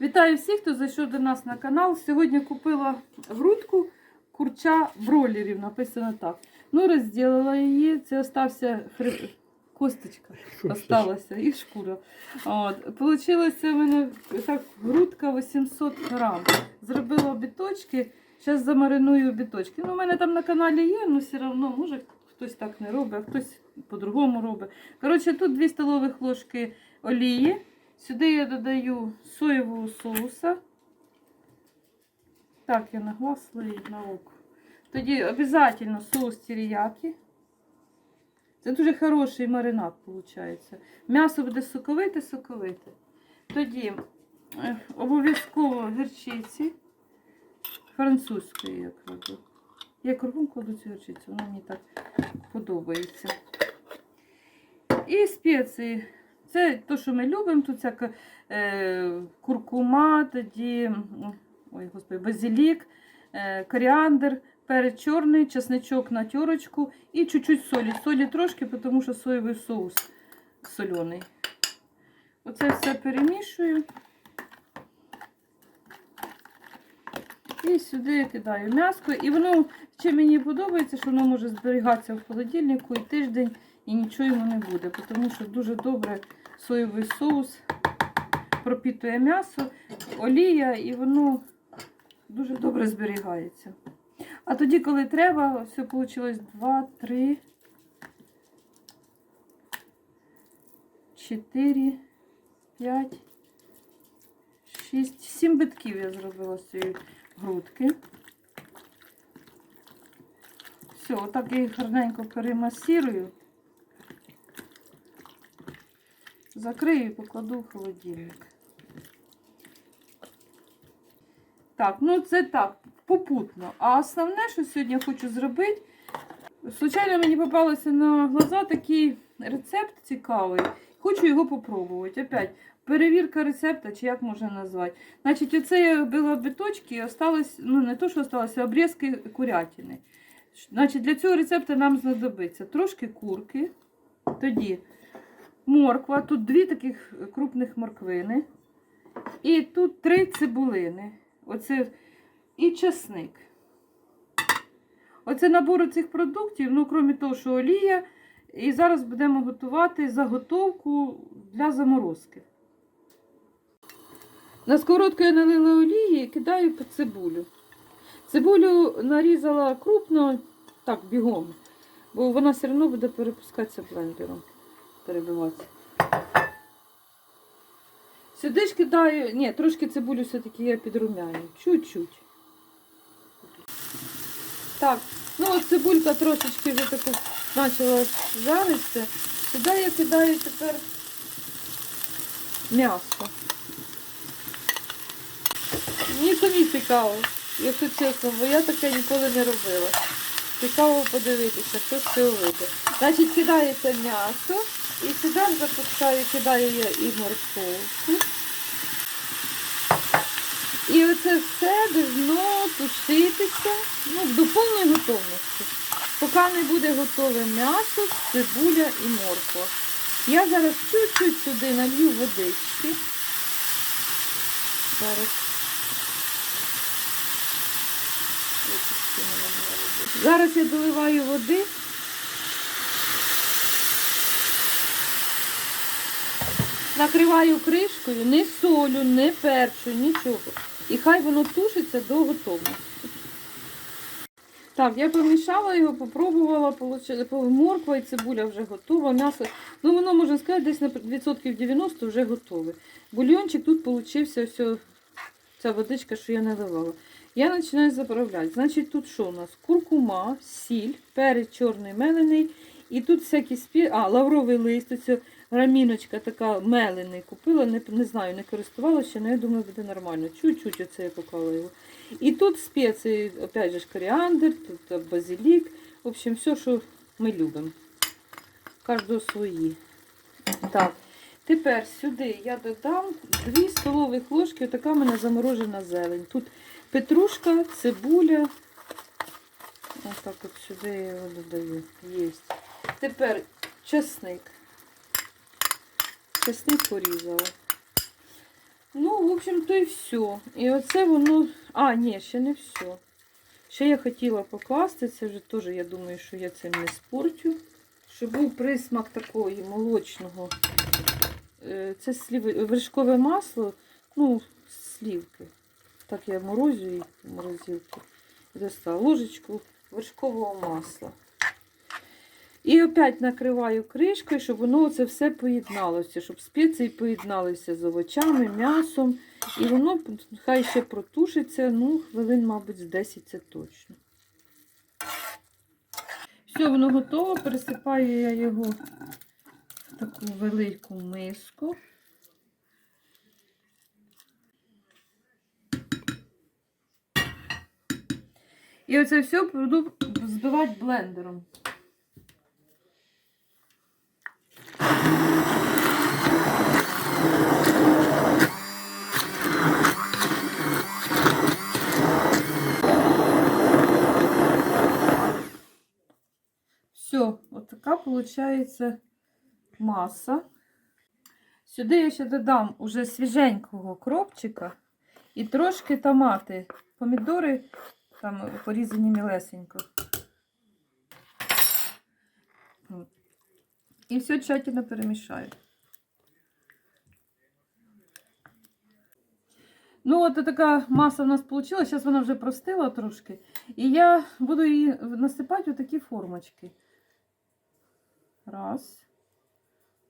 Вітаю всіх, хто зайшов до нас на канал. Сьогодні купила грудку курча бройлерів, написано так. Ну, розділила її. Це остався хри... косточка. Осталася і шкура. От. Получилося в мене так, грудка 800 грам. Зробила біточки. Зараз замариную біточки. Ну, у мене там на каналі є, але все одно, може, хтось так не робить, а хтось по-другому робить. Коротше, тут 2 столових ложки олії. Сюди я додаю соєвого соуса. Так, я нагласила і на око. Тоді обов'язково соус теріякі. Це дуже хороший маринад, виходить. М'ясо буде соковите, соковите. Тоді е, обов'язково гірчиці французької я кладу. Я кругом кладу цю гірчицю, вона мені так подобається. І спеції. Це те, що ми любимо. Тут ця е, куркума, тоді ой, господи, базилік, е, коріандр, перець чорний, чесничок на тюрочку і чуть-чуть солі. Солі трошки, тому що соєвий соус соляний. Оце все перемішую. І сюди кидаю м'яско. І воно, ще мені подобається, що воно може зберігатися в холодильнику і тиждень, і нічого йому не буде, тому що дуже добре соєвий соус пропітує м'ясо, олія, і воно дуже добре зберігається. А тоді, коли треба, все вийшло 2, 3, 4, 5, 6, 7 битків я зробила з цієї грудки. Все, отак я їх гарненько перемасірую. Закрию і покладу в холодильник. Так, ну це так, попутно. А основне, що сьогодні я хочу зробити, случайно мені попалося на глаза такий рецепт цікавий. Хочу його попробувати. Опять, перевірка рецепта, чи як можна назвати. Значить, оце я била і осталось, ну не то, що осталося, обрізки курятини. Значить, для цього рецепту нам знадобиться трошки курки, тоді морква, тут дві таких крупних морквини. І тут три цибулини. Оце і часник. Оце набор цих продуктів, ну, крім того, що олія. І зараз будемо готувати заготовку для заморозки. На сковородку я налила олії і кидаю по цибулю. Цибулю нарізала крупно, так, бігом, бо вона все одно буде перепускатися блендером, перебиватися. Сюди ж кидаю, ні, трошки цибулю все-таки я підрумяю. Чуть-чуть. Так, ну от цибулька трошечки вже таку почала жаритися. Сюди я кидаю тепер м'ясо. Мені самі цікаво, якщо чесно, бо я таке ніколи не робила. Цікаво подивитися, що з цього вийде. Значить, кидається м'ясо і сюди запускаю, кидаю я і морковку. І оце все должно тушитися ну, до повної готовності. Поки не буде готове м'ясо, цибуля і морква. Я зараз чуть-чуть сюди налью водички. Зараз. Зараз я доливаю води. Накриваю кришкою, не солю, не перчу, нічого. І хай воно тушиться до готовності. Так, я помішала його, попробувала, морква і цибуля вже готова, м'ясо. Ну, воно, можна сказати, десь на відсотків 90 вже готове. Бульйончик тут получився все, ця водичка, що я наливала. Я починаю заправляти. Значить, тут що у нас? Куркума, сіль, перець чорний мелений. І тут всякі спі... А, лавровий лист, оцю граміночка така мелений купила, не, не знаю, не користувалася, але я думаю, буде нормально. Чуть-чуть оце я поклала його. І тут спеції, опять же, коріандр, тут базилік. В общем, все, що ми любимо. Кожного свої. Так, тепер сюди я додам 2 столових ложки, така в мене заморожена зелень. Тут петрушка, цибуля. Ось так от сюди я його додаю. Єсть. Тепер чесник. Чесник порізала. Ну, в общем, то і все. І оце воно. А, ні, ще не все. Ще я хотіла покласти, це вже теж, я думаю, що я цим не спорчу. Щоб був присмак такої молочного. Е, Це слів... вершкове масло, ну, слівки. Так я морозю їх в морозилці. Достала ложечку вершкового масла. І опять накриваю кришкою, щоб воно це все поєдналося, щоб спеції поєдналися з овочами, м'ясом. І воно хай ще протушиться, ну, хвилин, мабуть, з 10 це точно. Все, воно готово. Пересипаю я його в таку велику миску. І оце все буду збивати блендером. Все, от така виходить маса. Сюди я ще додам уже свіженького кропчика і трошки томати. Помідори там порізані мілесенько. І все тщательно перемішаю. Ну, от така маса у нас вийшла. Зараз вона вже простила трошки. І я буду її насипати у такі формочки. Раз.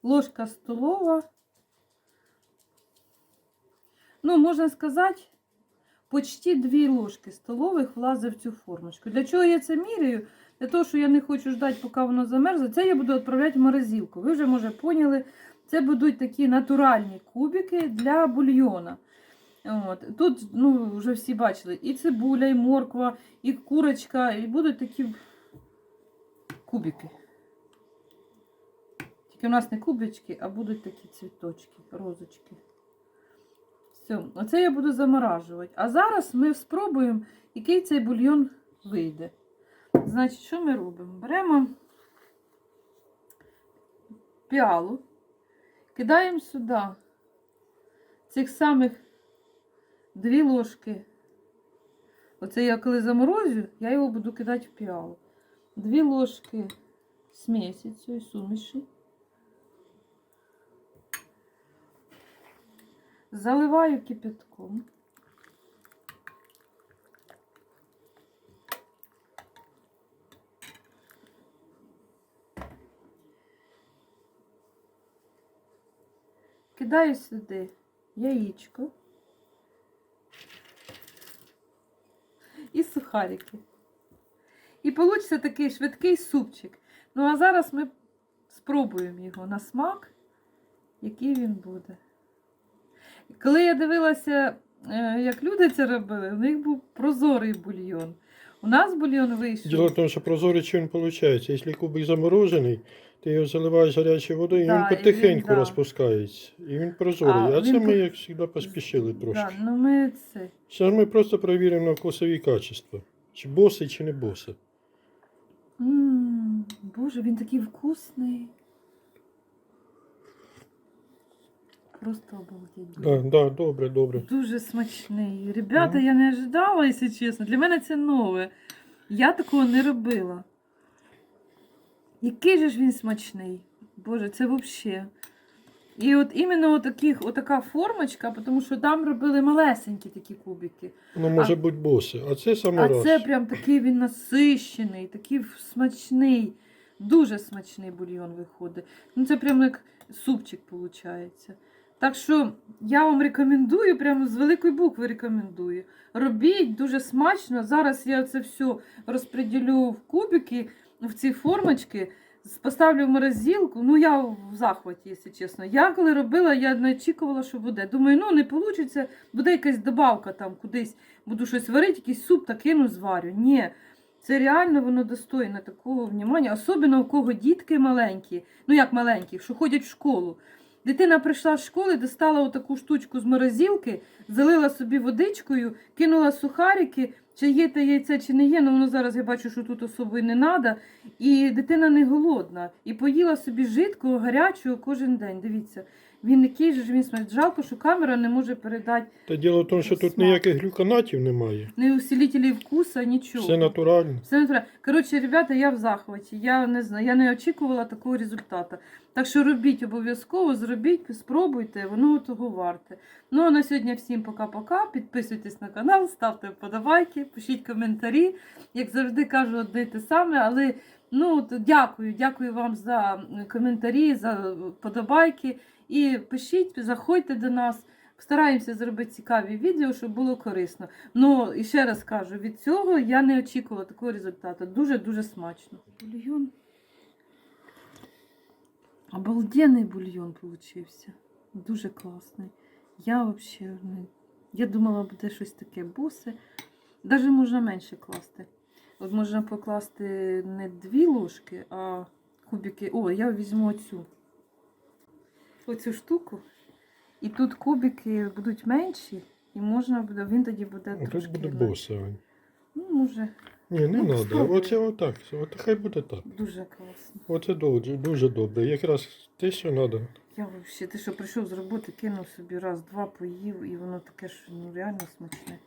Ложка столова. Ну, можна сказати, почти дві ложки столових влазить в цю формочку. Для чого я це міряю? Для того, що я не хочу ждати, поки воно замерзне. Це я буду відправляти в морозилку. Ви вже, може, поняли, це будуть такі натуральні кубики для бульйона. От. Тут, ну, вже всі бачили, і цибуля, і морква, і курочка, і будуть такі кубики. Тільки у нас не кубички, а будуть такі цвіточки, розочки. Все, оце я буду заморажувати. А зараз ми спробуємо, який цей бульйон вийде. Значить, що ми робимо? Беремо піалу, кидаємо сюди цих самих дві ложки. Оце я коли заморозю, я його буду кидати в піалу. Дві ложки смесі цієї суміші. Заливаю кипятком. Кидаю сюди яєчко і сухарики. І вийде такий швидкий супчик. Ну, а зараз ми спробуємо його на смак, який він буде. Коли я дивилася, е, як люди це робили, у них був прозорий бульйон. У нас бульйон вийшов. Діло в тому, що прозорий чин виходить. Якщо кубик заморожений, ти його заливаєш гарячою водою, Да, і і він він, да. розпускається. І він прозорий. А, А, він це по- ми, як завжди, поспішили трошки. Да, ну ми це. Зараз ми просто перевіримо на вкусові качества. Чи босий, чи не босий. М, Боже, він такий вкусний. Просто обалдеть. Да, да, добре, добре. Дуже смачний. Ребята, Ну. я не ожидала, якщо чесно. Для мене це нове. Я такого не робила. Який же ж він смачний. Боже, це взагалі. І от іменно отаких, отака формочка, тому що там робили малесенькі такі кубики. Воно може бути босе, а це саме А раз. це прям такий він насищений, такий смачний, дуже смачний бульйон виходить. Ну це прям як супчик виходить. Так що я вам рекомендую, прямо з великої букви рекомендую. Робіть дуже смачно. Зараз я це все розподілю в кубики, в ці формочки. Поставлю в морозилку. Ну, я в захваті, якщо чесно. Я коли робила, я не очікувала, що буде. Думаю, ну не вийде, буде якась добавка там кудись, буду щось варити, якийсь суп та кину, зварю. Ні. Це реально воно достойне такого внимання, особливо у кого дітки маленькі, ну як маленькі, що ходять в школу. Дитина прийшла з школи, достала отаку штучку з морозилки, залила собі водичкою, кинула сухарики, чи є те яйце, чи не є, ну воно зараз я бачу, що тут особо і не треба. І дитина не голодна. І поїла собі жидкого, гарячого кожен день. Дивіться, Він який же ж він смачний. Жалко, що камера не може передати Та діло в тому, що тут ніяких глюканатів немає. ні усилителів вкуса, нічого. Все натурально. Все натурально. Коротше, ребята, я в захваті. Я не знаю, я не очікувала такого результату. Так що робіть обов'язково, зробіть, спробуйте, воно того варте. Ну а на сьогодні всім пока-пока. Підписуйтесь на канал, ставте вподобайки, пишіть коментарі. Як завжди кажу, одне й те саме, але ну дякую, дякую вам за коментарі, за вподобайки. І пишіть, заходьте до нас. Стараємося зробити цікаві відео, щоб було корисно. Ну, і ще раз кажу, від цього я не очікувала такого результату. Дуже-дуже смачно. Бульйон. Обалденний бульйон получився. Дуже класний. Я взагалі. Я думала, буде щось таке босе. Навіть можна менше класти. От можна покласти не дві ложки, а кубики. О, я візьму оцю. Оцю штуку. І тут кубики будуть менші, і можна буде, він тоді буде Ну, трошки. Тут буде боса. Ну, може, Ні, не Ну, треба. Оце отак. От хай буде так. дуже класно. Оце дуже, дуже добре. Якраз те, що треба. Я взагалі, ти що прийшов з роботи, кинув собі раз, два поїв, і воно таке, що ну реально смачне.